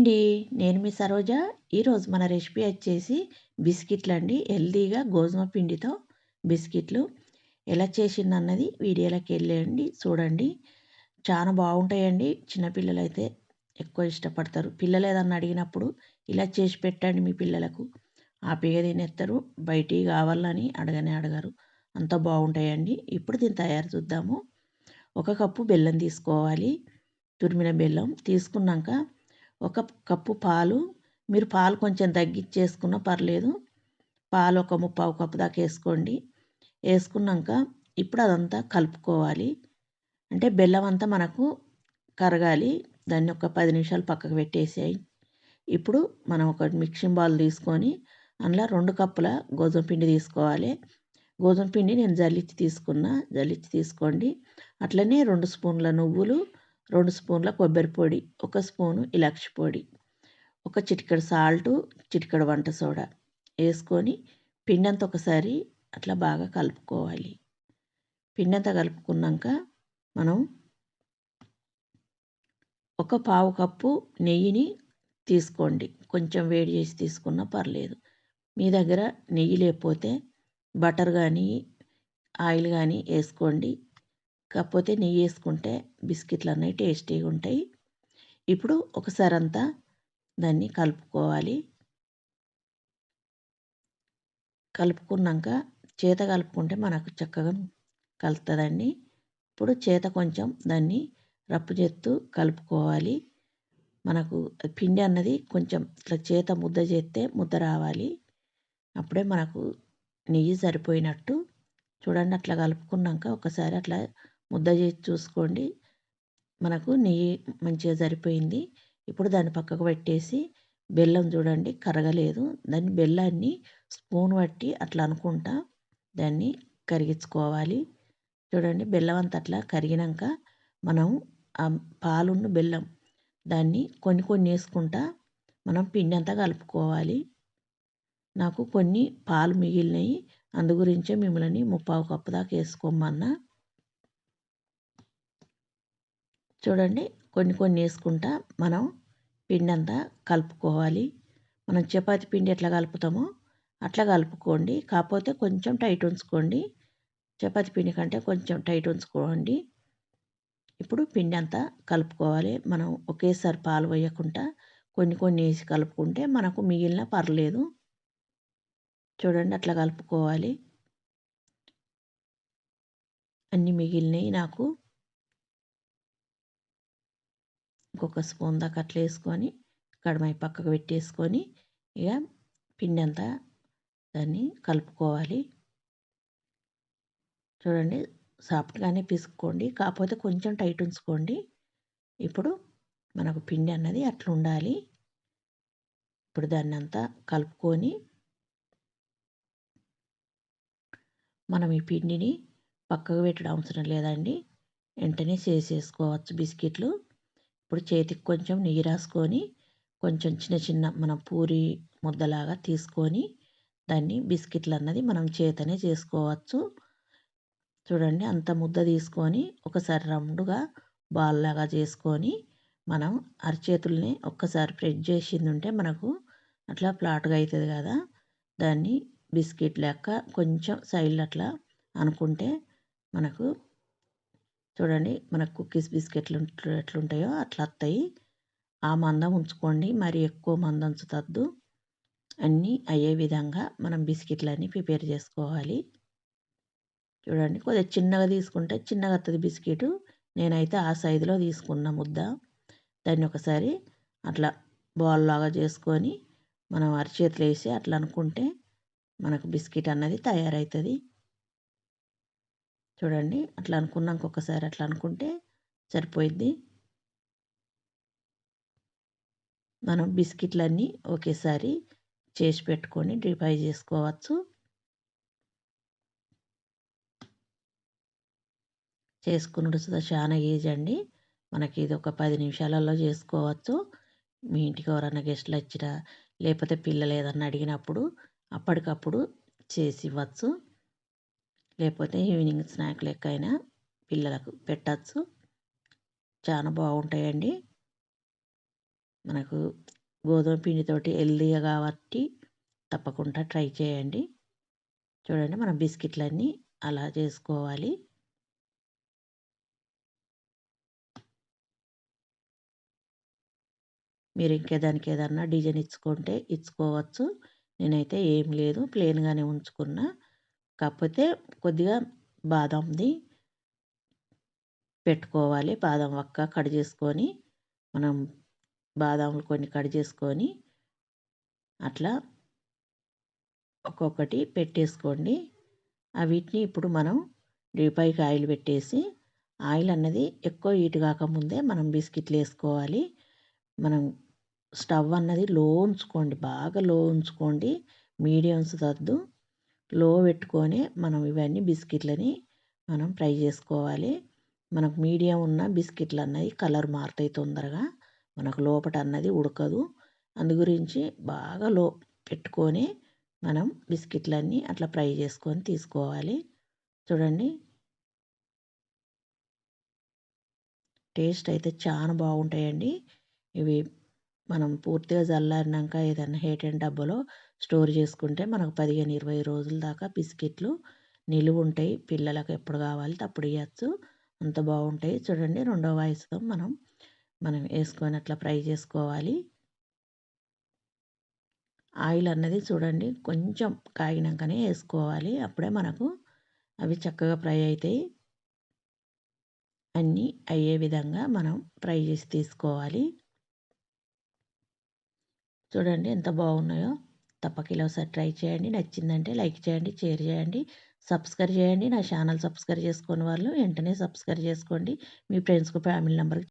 అండి. నేను మీ సరోజ. ఈరోజు మన రెసిపీ వచ్చేసి బిస్కెట్లు అండి హెల్తీగా గోధుమ పిండితో బిస్కెట్లు. ఎలా చేసింది అన్నది వీడియోలోకి వెళ్ళండి చూడండి. చాలా బాగుంటాయండి. చిన్నపిల్లలు అయితే ఎక్కువ ఇష్టపడతారు. పిల్లలు ఏదన్నా అడిగినప్పుడు ఇలా చేసి పెట్టండి మీ పిల్లలకు. ఆపిగా తినేస్తారు. బయటికి కావాలని అడగనే అడగరు. అంత బాగుంటాయండి. ఇప్పుడు దీన్ని తయారు చూద్దాము. ఒక కప్పు బెల్లం తీసుకోవాలి. తురిమిన బెల్లం తీసుకున్నాక ఒక కప్పు పాలు. మీరు పాలు కొంచెం తగ్గించేసుకున్న పర్లేదు. పాలు ఒక ముప్పావు కప్పు దాకా వేసుకోండి. వేసుకున్నాక ఇప్పుడు అదంతా కలుపుకోవాలి. అంటే బెల్లం అంతా మనకు కరగాలి. దాన్ని ఒక పది నిమిషాలు పక్కకు పెట్టేసేయి. ఇప్పుడు మనం ఒక మిక్సింగ్ బాల్ తీసుకొని అందులో రెండు కప్పుల గోధుమ పిండి తీసుకోవాలి. గోధుమ పిండి నేను జల్లిచ్చి తీసుకున్న. జల్లిచ్చి తీసుకోండి. అట్లనే రెండు స్పూన్ల నువ్వులు రెండు స్పూన్ల కొబ్బరి పొడి ఒక స్పూను ఇలాచి పొడి ఒక చిటికెడు సాల్టు చిటికెడు వంట సోడా వేసుకొని పిండంతా ఒకసారి అట్లా బాగా కలుపుకోవాలి. పిండంతా కలుపుకున్నాక మనం ఒక పావు కప్పు నెయ్యిని తీసుకోండి. కొంచెం వేడి చేసి తీసుకున్నా పర్లేదు. మీ దగ్గర నెయ్యి లేకపోతే బటర్ కానీ ఆయిల్ కానీ వేసుకోండి. కాకపోతే నెయ్యి వేసుకుంటే బిస్కెట్లు అనేవి టేస్టీగా ఉంటాయి. ఇప్పుడు ఒకసారి అంతా దాన్ని కలుపుకోవాలి. కలుపుకున్నాక చేత కలుపుకుంటే మనకు చక్కగా కలుతుందండి ఇప్పుడు చేత కొంచెం దాన్ని రప్పు చేస్తూ కలుపుకోవాలి. మనకు పిండి అన్నది కొంచెం ఇట్లా చేత ముద్ద చేస్తే ముద్ద రావాలి. అప్పుడే మనకు నెయ్యి సరిపోయినట్టు చూడండి అట్లా కలుపుకున్నాక ఒకసారి అట్లా ముద్ద చేసి చూసుకోండి. మనకు నెయ్యి మంచిగా సరిపోయింది. ఇప్పుడు దాన్ని పక్కకు పెట్టేసి బెల్లం చూడండి కరగలేదు. దాన్ని బెల్లాన్ని స్పూన్ పట్టి అట్లా అనుకుంటా దాన్ని కరిగించుకోవాలి. చూడండి బెల్లం అంతా అట్లా కరిగినాక మనం ఆ పాలున్న బెల్లం దాన్ని కొన్ని కొన్ని వేసుకుంటా మనం పిండి అంతా కలుపుకోవాలి. నాకు కొన్ని పాలు మిగిలినాయి. అందు గురించే మిమ్మల్ని ముప్పావు కప్పు దాకా వేసుకోమన్నా. చూడండి కొన్ని కొన్ని వేసుకుంటా మనం పిండి అంతా కలుపుకోవాలి. మనం చపాతి పిండి ఎట్లా కలుపుతామో అట్లా కలుపుకోండి. కాకపోతే కొంచెం టైట్ ఉంచుకోండి. చపాతి పిండి కంటే కొంచెం టైట్ ఉంచుకోండి. ఇప్పుడు పిండి అంతా కలుపుకోవాలి. మనం ఒకేసారి పాలు వేయకుండా కొన్ని కొన్ని వేసి కలుపుకుంటే మనకు మిగిలిన పర్లేదు. చూడండి అట్లా కలుపుకోవాలి. అన్నీ మిగిలినవి నాకు. ఇంకొక స్పూన్ దాకా అట్లా వేసుకొని కడమై పక్కకు పెట్టేసుకొని ఇక పిండి అంతా దాన్ని కలుపుకోవాలి. చూడండి సాఫ్ట్గానే పిసుక్కోండి. కాకపోతే కొంచెం టైట్ ఉంచుకోండి. ఇప్పుడు మనకు పిండి అన్నది అట్లా ఉండాలి. ఇప్పుడు దాన్ని అంతా కలుపుకొని మనం ఈ పిండిని పక్కకు పెట్టడం అవసరం లేదండి. వెంటనే చేసేసుకోవచ్చు బిస్కెట్లు. ఇప్పుడు చేతికి కొంచెం నెయ్యి రాసుకొని కొంచెం చిన్న చిన్న మన పూరి ముద్దలాగా తీసుకొని దాన్ని బిస్కెట్లు అన్నది మనం చేతనే చేసుకోవచ్చు. చూడండి అంత ముద్ద తీసుకొని ఒకసారి రౌండ్గా బాల్ లాగా చేసుకొని మనం అరచేతుల్ని ఒక్కసారి ప్రెస్ చేసింది ఉంటే మనకు అట్లా ఫ్లాట్గా అవుతుంది కదా. దాన్ని బిస్కెట్ లెక్క కొంచెం సైడ్ అట్లా అనుకుంటే మనకు చూడండి మనకు కుక్కీస్ బిస్కెట్లు ఎట్లుంటాయో అట్లా వస్తాయి ఆ మందం ఉంచుకోండి మరి ఎక్కువ మందం ఉంచుతద్దు అన్నీ అయ్యే విధంగా మనం బిస్కెట్లన్నీ ప్రిపేర్ చేసుకోవాలి. చూడండి కొద్దిగా చిన్నగా తీసుకుంటే చిన్నగా వస్తుంది బిస్కెట్. నేనైతే ఆ సైజులో తీసుకున్న ముద్ద. దాన్ని ఒకసారి అట్లా బాల్ లాగా చేసుకొని మనం అరిచేతులు వేసి అట్లా అనుకుంటే మనకు బిస్కెట్ అన్నది తయారవుతుంది. చూడండి అట్లా అనుకున్నాక ఒకసారి అట్లా అనుకుంటే సరిపోయిద్ది. మనం బిస్కెట్లన్నీ ఒకేసారి చేసి పెట్టుకొని డ్రిఫై చేసుకోవచ్చు. చేసుకున్నది చాలా ఈజీ అండి. మనకి ఇది ఒక పది నిమిషాలలో చేసుకోవచ్చు. మీ ఇంటికి ఎవరైనా గెస్ట్లు వచ్చినా లేకపోతే పిల్లలు ఏదన్నా అడిగినప్పుడు అప్పటికప్పుడు చేసి ఇవ్వచ్చు. లేకపోతే ఈవినింగ్ స్నాక్ లెక్క అయినా పిల్లలకు పెట్టచ్చు. చాలా బాగుంటాయండి. మనకు గోధుమ పిండితోటి హెల్తీగా కాబట్టి తప్పకుండా ట్రై చేయండి. చూడండి మనం బిస్కెట్లన్నీ అలా చేసుకోవాలి. మీరు ఇంకేదానికి ఏదన్నా డిజైన్ ఇచ్చుకుంటే ఇచ్చుకోవచ్చు. నేనైతే ఏం లేదు ప్లెయిన్గానే ఉంచుకున్నా. కాకపోతే కొద్దిగా బాదంది పెట్టుకోవాలి. బాదం వక్క కట్ చేసుకొని మనం బాదాములు కొన్ని కట్ చేసుకొని అట్లా ఒక్కొక్కటి పెట్టేసుకోండి. వీటిని ఇప్పుడు మనం డీపైకి ఆయిల్ పెట్టేసి ఆయిల్ అన్నది ఎక్కువ హీట్ కాకముందే మనం బిస్కెట్లు వేసుకోవాలి. మనం స్టవ్ అన్నది లో ఉంచుకోండి. బాగా లో ఉంచుకోండి. మీడియంస్ తద్దు లో పెట్టుకొని మనం ఇవన్నీ బిస్కెట్లని మనం ఫ్రై చేసుకోవాలి. మనకు మీడియం ఉన్న బిస్కెట్లు అన్నది కలర్ మారుతాయి తొందరగా. మనకు లోపట అన్నది ఉడకదు. అందు గురించి బాగా లో పెట్టుకొని మనం బిస్కెట్లన్నీ అట్లా ఫ్రై చేసుకొని తీసుకోవాలి. చూడండి. టేస్ట్ అయితే చాలా బాగుంటాయండి. ఇవి మనం పూర్తిగా చల్లారినాక ఏదైనా హేట్ అండ్ డబ్బాలో స్టోర్ చేసుకుంటే మనకు పదిహేను ఇరవై రోజుల దాకా బిస్కెట్లు నిలువ ఉంటాయి. పిల్లలకు ఎప్పుడు కావాలి అప్పుడు ఇవ్వచ్చు అంత బాగుంటాయి. చూడండి రెండో వయసుతో మనం మనం వేసుకొని అట్లా ఫ్రై చేసుకోవాలి. ఆయిల్ అన్నది చూడండి కొంచెం కాగినాకనే వేసుకోవాలి. అప్పుడే మనకు అవి చక్కగా ఫ్రై అవుతాయి. అన్నీ అయ్యే విధంగా మనం ఫ్రై చేసి తీసుకోవాలి. చూడండి ఎంత బాగున్నాయో. తప్పక ఒకసారి ట్రై చేయండి. నచ్చిందంటే లైక్ చేయండి షేర్ చేయండి సబ్స్క్రైబ్ చేయండి. నా ఛానల్ సబ్స్క్రైబ్ చేసుకుని వాళ్ళు వెంటనే సబ్స్క్రైబ్ చేసుకోండి. మీ ఫ్రెండ్స్కు ఫ్యామిలీ నెంబర్కి